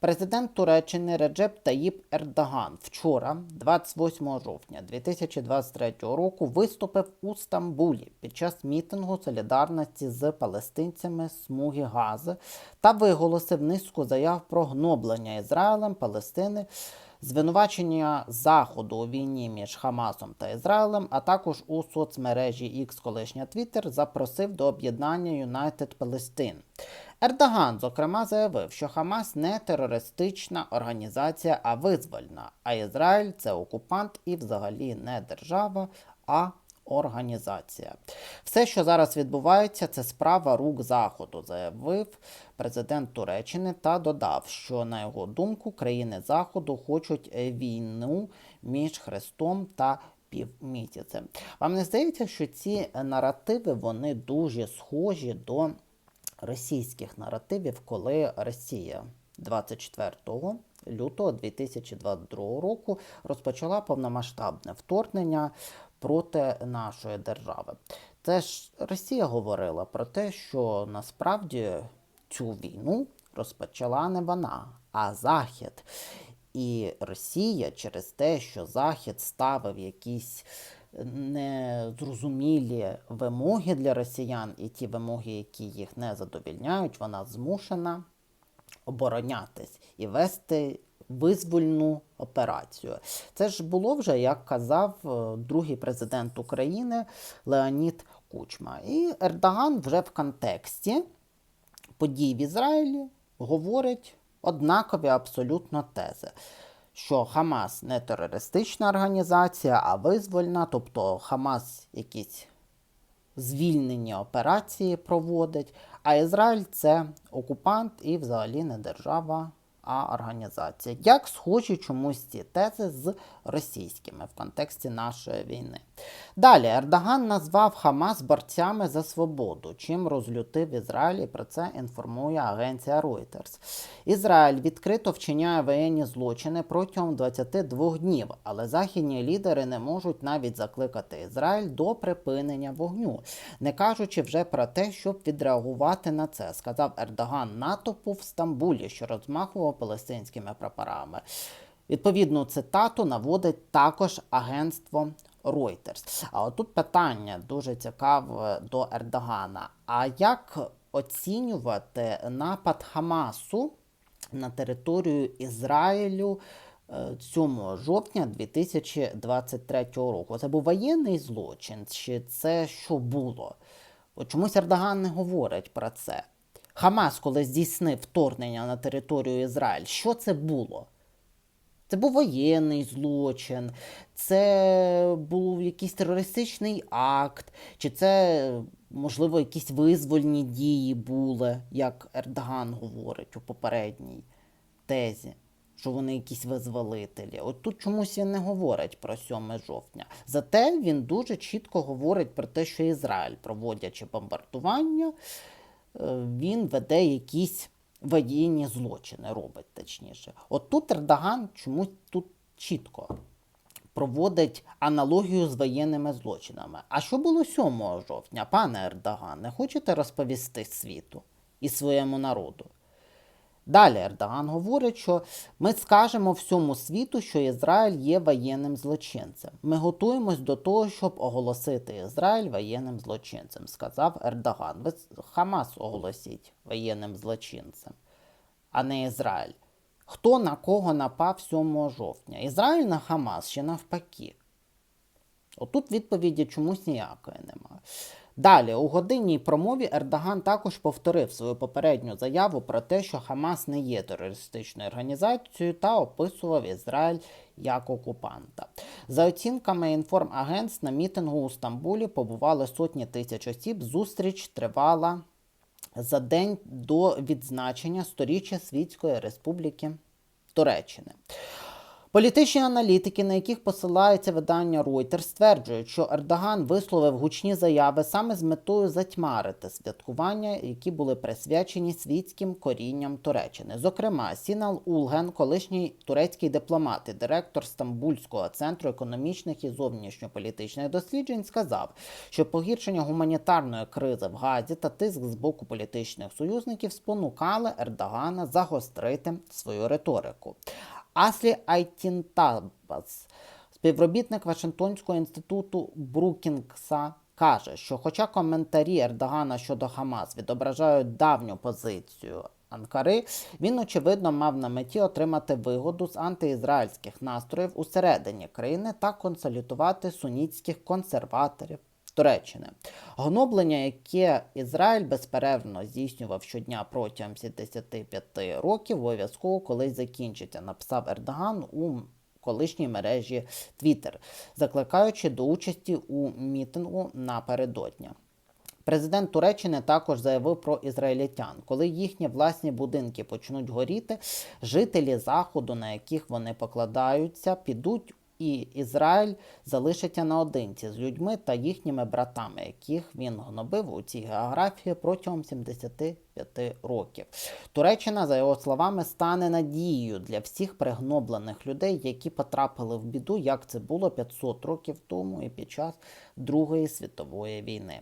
президент Туреччини Реджеп Таїп Ердоган вчора, 28 жовтня 2023 року, виступив у Стамбулі під час мітингу солідарності з палестинцями смуги Гази та виголосив низку заяв про гноблення Ізраїлем Палестини, звинувачення Заходу у війні між Хамасом та Ізраїлем, а також у соцмережі X, колишня Twitter, запросив до об'єднання United Palestine. Ердоган, зокрема, заявив, що Хамас не терористична організація, а визвольна, а Ізраїль це окупант і взагалі не держава, а організація. Все, що зараз відбувається, це справа рук Заходу, заявив президент Туреччини та додав, що на його думку країни Заходу хочуть війну між Христом та півмісяцем. Вам не здається, що ці наративи вони дуже схожі до російських наративів, коли Росія 24 лютого 2022 року розпочала повномасштабне вторгнення проти нашої держави. Це ж Росія говорила про те, що насправді цю війну розпочала не вона, а Захід. І Росія через те, що Захід ставив якісь незрозумілі вимоги для росіян, і ті вимоги, які їх не задовільняють, вона змушена оборонятись і вести визвольну операцію. Це ж було вже, як казав е, другий президент України Леонід Кучма. І Ердоган вже в контексті подій в Ізраїлі говорить однакові абсолютно тези. Що Хамас не терористична організація, а визвольна, тобто Хамас якісь звільнені операції проводить, а Ізраїль це окупант і взагалі не держава, а організація. Як схожі чомусь ці тези з російськими в контексті нашої війни. Далі Ердоган назвав Хамас борцями за свободу, чим розлютив Ізраїль, і про це інформує агенція Reuters. Ізраїль відкрито вчиняє воєнні злочини протягом 22 днів, але західні лідери не можуть навіть закликати Ізраїль до припинення вогню, не кажучи вже про те, щоб відреагувати на це, сказав Ердоган натовпу в Стамбулі, що розмахував палестинськими прапорами. Відповідну цитату наводить також агентство Reuters. А отут питання дуже цікаве до Ердогана. А як оцінювати напад Хамасу на територію Ізраїлю 7 жовтня 2023 року? Це був воєнний злочин? Чи це що було? Чомусь Ердоган не говорить про це. Хамас, коли здійснив вторгнення на територію Ізраїль, що це було? Це був воєнний злочин, це був якийсь терористичний акт, чи це, можливо, якісь визвольні дії були, як Ердоган говорить у попередній тезі, що вони якісь визволителі. От тут чомусь він не говорить про 7 жовтня. Зате він дуже чітко говорить про те, що Ізраїль, проводячи бомбардування, він веде якісь воєнні злочини, робить точніше. От тут Ердоган чомусь тут чітко проводить аналогію з воєнними злочинами. А що було 7 жовтня, пане Ердоган, не хочете розповісти світу і своєму народу? Далі Ердоган говорить, що ми скажемо всьому світу, що Ізраїль є воєнним злочинцем. Ми готуємось до того, щоб оголосити Ізраїль воєнним злочинцем, сказав Ердоган. Ви Хамас оголосіть воєнним злочинцем, а не Ізраїль. Хто на кого напав 7 жовтня? Ізраїль на Хамас чи навпаки? Отут відповіді чомусь ніякої немає. Далі, у годинній промові Ердоган також повторив свою попередню заяву про те, що Хамас не є терористичною організацією та описував Ізраїль як окупанта. За оцінками інформагентств, на мітингу у Стамбулі побували сотні тисяч осіб. Зустріч тривала за день до відзначення сторіччя Світської Республіки Туреччини. Політичні аналітики, на яких посилається видання Reuters, стверджують, що Ердоган висловив гучні заяви саме з метою затьмарити святкування, які були присвячені світським корінням Туреччини. Зокрема, Сінал Улген, колишній турецький дипломат і директор Стамбульського центру економічних і зовнішньополітичних досліджень, сказав, що погіршення гуманітарної кризи в Газі та тиск з боку політичних союзників спонукали Ердогана загострити свою риторику. Аслі Айтінтабас, співробітник Вашингтонського інституту Брукінгса, каже, що, хоча коментарі Ердогана щодо Хамас відображають давню позицію Анкари, він очевидно мав на меті отримати вигоду з антиізраїльських настроїв усередині країни та консолідувати сунітських консерваторів. Туреччини. Гноблення, яке Ізраїль безперервно здійснював щодня протягом 75 років, обов'язково колись закінчиться, написав Ердоган у колишній мережі Twitter, закликаючи до участі у мітингу напередодня. Президент Туреччини також заявив про ізраїльтян, коли їхні власні будинки почнуть горіти, жителі заходу, на яких вони покладаються, підуть і Ізраїль залишиться наодинці з людьми та їхніми братами, яких він гнобив у цій географії протягом 75 років. Туреччина, за його словами, стане надією для всіх пригноблених людей, які потрапили в біду, як це було 500 років тому і під час Другої світової війни.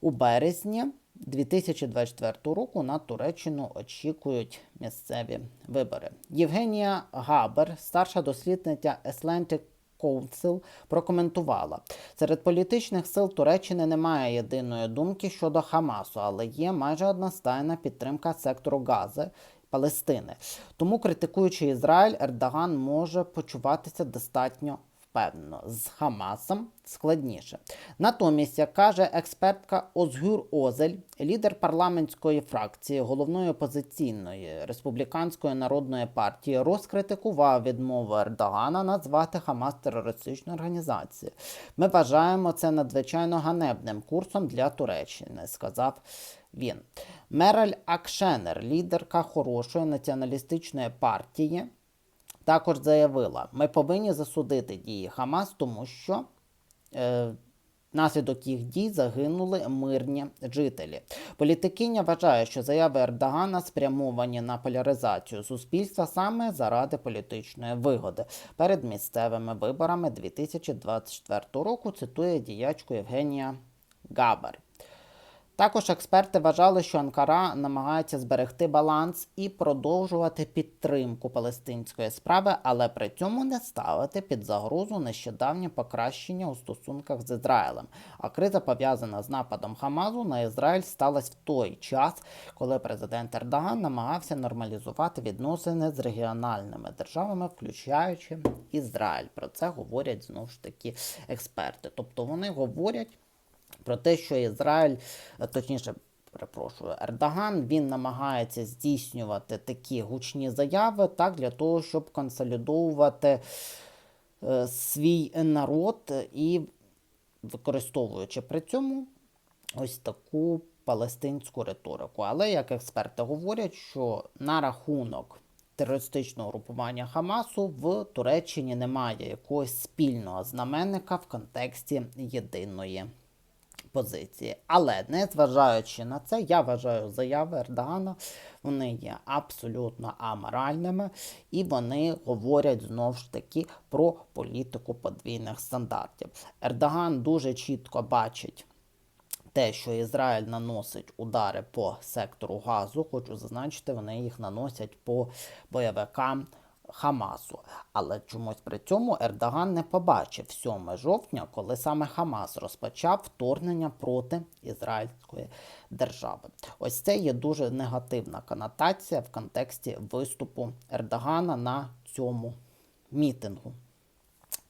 У березні 2024 року на Туреччину очікують місцеві вибори. Євгенія Габер, старша дослідниця Atlantic Council, прокоментувала: серед політичних сил Туреччини немає єдиної думки щодо Хамасу, але є майже одностайна підтримка сектору Гази. Палестини. Тому, критикуючи Ізраїль, Ердоган може почуватися достатньо впевнено. З Хамасом складніше. Натомість, як каже експертка Озгюр Озель, лідер парламентської фракції головної опозиційної республіканської народної партії, розкритикував відмову Ердогана назвати Хамас терористичною організацією. Ми вважаємо це надзвичайно ганебним курсом для Туреччини, сказав він. Мераль Акшенер, лідерка хорошої націоналістичної партії. Також заявила, ми повинні засудити дії Хамас, тому що е, наслідок їх дій загинули мирні жителі. Політикиня вважає, що заяви Ердогана спрямовані на поляризацію суспільства саме заради політичної вигоди перед місцевими виборами 2024 року. Цитує діячку Євгенія Габар. Також експерти вважали, що Анкара намагається зберегти баланс і продовжувати підтримку палестинської справи, але при цьому не ставити під загрозу нещодавнє покращення у стосунках з Ізраїлем. А криза пов'язана з нападом Хамазу на Ізраїль сталася в той час, коли президент Ердоган намагався нормалізувати відносини з регіональними державами, включаючи Ізраїль. Про це говорять знову ж таки експерти. Тобто вони говорять про те, що Ізраїль, е, точніше, перепрошую, Ердоган він намагається здійснювати такі гучні заяви так, для того, щоб консолідовувати е, свій народ і використовуючи при цьому ось таку палестинську риторику. Але як експерти говорять, що на рахунок терористичного групування Хамасу в Туреччині немає якогось спільного знаменника в контексті єдиної позиції. Але незважаючи на це, я вважаю заяви Ердогана, вони є абсолютно аморальними і вони говорять знову ж таки про політику подвійних стандартів. Ердоган дуже чітко бачить. Те, що Ізраїль наносить удари по сектору газу, хочу зазначити, вони їх наносять по бойовикам Хамасу. Але чомусь при цьому Ердоган не побачив 7 жовтня, коли саме Хамас розпочав вторгнення проти ізраїльської держави. Ось це є дуже негативна конотація в контексті виступу Ердогана на цьому мітингу.